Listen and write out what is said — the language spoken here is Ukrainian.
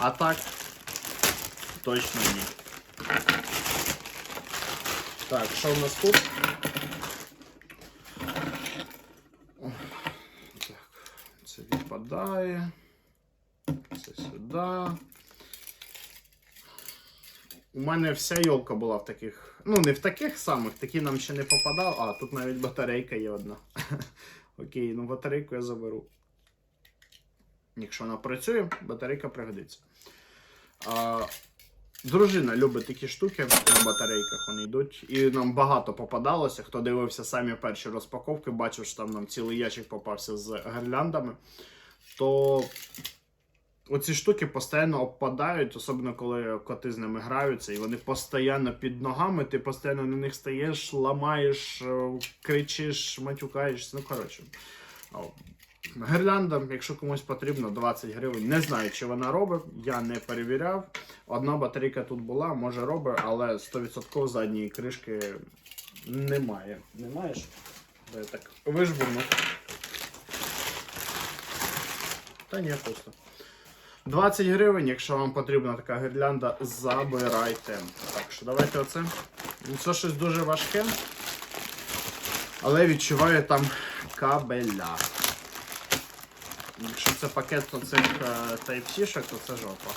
А так, точно ні. Так, що в нас тут? Так, це відпадає. Це сюди. У мене вся йолка була в таких. Ну, не в таких самих, такі нам ще не попадав. А, тут навіть батарейка є одна. Окей, ну батарейку я заберу. Якщо вона працює, батарейка пригодиться. А, дружина любить такі штуки на батарейках, вони йдуть. І нам багато попадалося. Хто дивився самі перші розпаковки, бачив, що там нам цілий ящик попався з гірляндами. То оці штуки постійно обпадають, особливо коли коти з ними граються, і вони постійно під ногами, ти постійно на них стаєш, ламаєш, е, кричиш, матюкаєшся. Ну, коротше. Гірлянда, якщо комусь потрібно, 20 гривень. Не знаю, чи вона робить, я не перевіряв. Одна батарейка тут була, може робить, але 100% задньої кришки немає. Не маєш? Дай я так вижбурну. Та ні, просто. 20 гривень, якщо вам потрібна така гірлянда, забирайте. Так що давайте оце. Ну, Це щось дуже важке. Але відчуваю там кабеля. Якщо це пакет оцих е, Type-C-шок, то це жопа.